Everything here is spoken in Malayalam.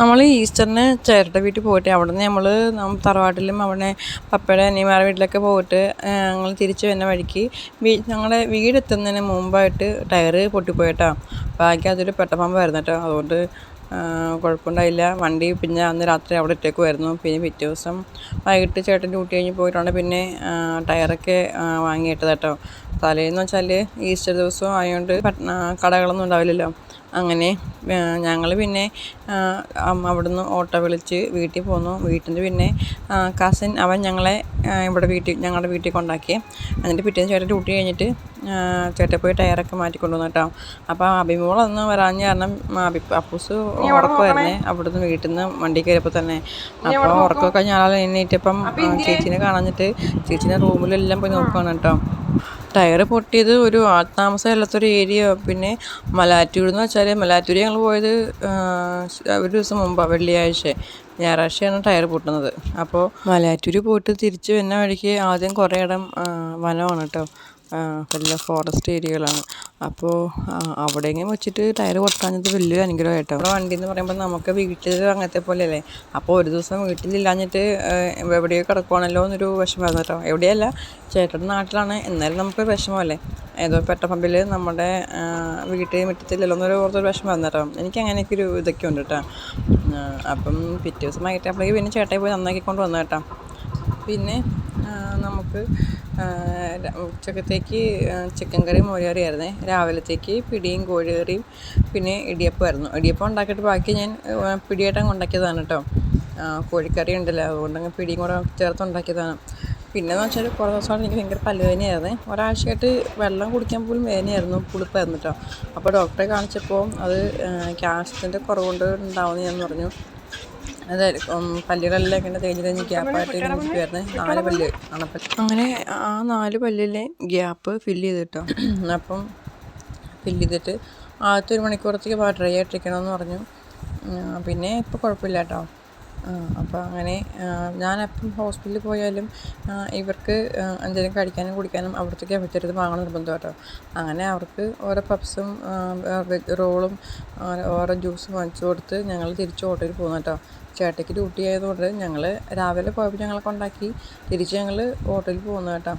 നമ്മൾ ഈസ്റ്ററിന് ചേട്ടന്റെ വീട്ടിൽ പോയിട്ട് അവിടെ നിന്ന് നമ്മൾ തറവാട്ടിലും അവിടെ പപ്പയുടെ അനിയന്മാരുടെ വീട്ടിലൊക്കെ പോയിട്ട് ഞങ്ങൾ തിരിച്ച് വരുന്ന വഴിക്ക് ഞങ്ങളുടെ വീടെത്തുന്നതിന് മുമ്പായിട്ട് ടയറ് പൊട്ടിപ്പോയിട്ടോ. ബാക്കി അതൊരു പെട്ടപ്പമ്പായിരുന്നു കേട്ടോ. അതുകൊണ്ട് കുഴപ്പമുണ്ടായില്ല. വണ്ടി പിന്നെ അന്ന് രാത്രി അവിടെ ഇട്ടേക്കുമായിരുന്നു പിന്നെ പിറ്റേ ദിവസം വൈകിട്ട് ചേട്ടൻ ഡ്യൂട്ടി കഴിഞ്ഞ് പോയിട്ടുണ്ട് പിന്നെ ടയറൊക്കെ വാങ്ങിയിട്ടത് കേട്ടോ. തലേന്ന് വെച്ചാൽ ഈസ്റ്റർ ദിവസം ആയതുകൊണ്ട് കടകളൊന്നും ഉണ്ടാവില്ലല്ലോ. അങ്ങനെ ഞങ്ങൾ പിന്നെ അവിടുന്ന് ഓട്ടോ വിളിച്ച് വീട്ടിൽ പോന്നു. വീട്ടിൽ നിന്ന് പിന്നെ കസിൻ അവൻ ഞങ്ങളെ ഇവിടെ വീട്ടിൽ ഞങ്ങളുടെ വീട്ടിൽ കൊണ്ടാക്കി. എന്നിട്ട് പിറ്റേന്ന് ചേട്ടൻ ഡ്യൂട്ടി കഴിഞ്ഞിട്ട് ചേട്ടൻ പോയി ടയറൊക്കെ മാറ്റി കൊണ്ടുവന്നു കേട്ടോ. അപ്പോൾ അഭിമോളൊന്ന് വരാഞ്ഞ കാരണം അഭി അപ്പൂസ് ഉറക്കമായിരുന്നേ അവിടുന്ന് വീട്ടിൽ നിന്ന് വണ്ടി കയറിയപ്പോൾ തന്നെ. അപ്പോൾ ഉറക്കമൊക്കെ ഞാൻ എണ്ണീറ്റപ്പം ചേച്ചീനെ കാണാഞ്ഞിട്ട് ചേച്ചീനെ റൂമിലെല്ലാം പോയി നോക്കുകയാണ് കേട്ടോ. ടയർ പൊട്ടിയത് ഒരു ആൾത്താമസം ഇല്ലാത്തൊരു ഏരിയ പിന്നെ മലാറ്റൂർ എന്ന് വെച്ചാൽ മലാറ്റൂർ ഞങ്ങൾ പോയത് ഒരു ദിവസം മുമ്പാണ് വെള്ളിയാഴ്ച. ഞായറാഴ്ചയാണ് ടയർ പൊട്ടുന്നത്. അപ്പോൾ മലയാറ്റൂർ പോയിട്ട് തിരിച്ച് വരുന്ന വഴിക്ക് ആദ്യം കുറേ ഇടം വനമാണ് കേട്ടോ വല്ല ഫോറസ്റ്റ് ഏരിയകളാണ്. അപ്പോൾ അവിടെയെങ്കിലും വെച്ചിട്ട് ടയർ പൊട്ടാഞ്ഞത് വലിയ അനുഗ്രഹമായിട്ടോ. നമ്മുടെ വണ്ടി എന്ന് പറയുമ്പോൾ നമുക്ക് വീട്ടിൽ അങ്ങനത്തെ പോലെയല്ലേ? അപ്പോൾ ഒരു ദിവസം വീട്ടിലില്ലാഞ്ഞിട്ട് എവിടെയോ കിടക്കുവാണല്ലോ എന്നൊരു വിഷമമായിരുന്നു കേട്ടോ എവിടെയല്ല ചേട്ടന്റെ നാട്ടിലാണ്. എന്നാലും നമുക്ക് വിഷമമല്ലേ? ഏതോ പെട്ടപ്പമ്പിൽ നമ്മുടെ വീട്ടിൽ മുറ്റത്തില്ലല്ലോ എന്നൊരു ഓർത്തൊരു വിഷമമായിരുന്നു കേട്ടോ എനിക്ക് അങ്ങനെയൊക്കെ ഒരു ഇതൊക്കെ ഉണ്ട് കേട്ടോ അപ്പം പിറ്റേ ദിവസം വൈകിട്ടപ്പോഴേക്ക് പിന്നെ ചേട്ടായി പോയി നന്നാക്കി കൊണ്ട് വന്നു കേട്ടോ. പിന്നെ നമുക്ക് ഉച്ചക്കത്തേക്ക് ചിക്കൻ കറി മോരുകറി ആയിരുന്നേ. രാവിലത്തേക്ക് പിടിയും കോഴിക്കറിയും പിന്നെ ഇടിയപ്പമായിരുന്നു ഇടിയപ്പം ഉണ്ടാക്കിയിട്ട് ബാക്കി ഞാൻ പിടിയായിട്ടങ്ങ് ഉണ്ടാക്കിയതാണ് കേട്ടോ. കോഴിക്കറി ഉണ്ടല്ലോ. അതുകൊണ്ട് അങ്ങ് പിടിയും കൂടെ ചേർത്ത് ഉണ്ടാക്കിയതാണ്. പിന്നെന്ന് വെച്ചാൽ കുറേ ദിവസമായിട്ട് എനിക്ക് ഭയങ്കര പല്ലുവേദനയായിരുന്നു. ഒരാഴ്ചയായിട്ട് വെള്ളം കുടിക്കാൻ പോലും വേദനയായിരുന്നു പുളിപ്പായിരുന്നു കേട്ടോ അപ്പോൾ ഡോക്ടറെ കാണിച്ചപ്പോൾ അത് ക്യാൻസറിന്റെ കുറവുകൊണ്ട് ഉണ്ടാവുമെന്ന് ഞാൻ പറഞ്ഞു. അതെ ഉം, പല്ലുകളെല്ലാം ഇങ്ങനെ തേഞ്ഞ് തേഞ്ഞ് ഗ്യാപ്പായിട്ട് ഇങ്ങനെ നാല് പല്ല് അണപ്പല്ല് അങ്ങനെ ആ നാല് പല്ലിലെ ഗ്യാപ്പ് ഫില്ല് ചെയ്തിട്ടോ. അപ്പം ഫില്ല് ചെയ്തിട്ട് ആദ്യത്തെ ഒരു മണിക്കൂറത്തേക്ക് ഡ്രൈ ആയിട്ടിരിക്കണമെന്ന് പറഞ്ഞു. പിന്നെ ഇപ്പോൾ കുഴപ്പമില്ല കേട്ടോ അപ്പോൾ അങ്ങനെ ഞാൻ ഞാനെപ്പം ഹോസ്പിറ്റലിൽ പോയാലും ഇവർക്ക് എന്തെങ്കിലും കഴിക്കാനും കുടിക്കാനും അവിടത്തേക്ക് അവറ്റരുത് വാങ്ങണം നിർബന്ധം കേട്ടോ. അങ്ങനെ അവർക്ക് ഓരോ പപ്സും റോളും ഓരോ ജ്യൂസും വാങ്ങിച്ചു കൊടുത്ത് ഞങ്ങൾ തിരിച്ച് ഓട്ടോയിൽ പോകുന്നു കേട്ടോ. ചേട്ടയ്ക്ക് ഡ്യൂട്ടി ആയതുകൊണ്ട് ഞങ്ങൾ രാവിലെ പോയപ്പോൾ ഞങ്ങളെ കൊണ്ടാക്കി തിരിച്ച് ഞങ്ങൾ ഓട്ടോയിൽ പോകുന്നു കേട്ടോ.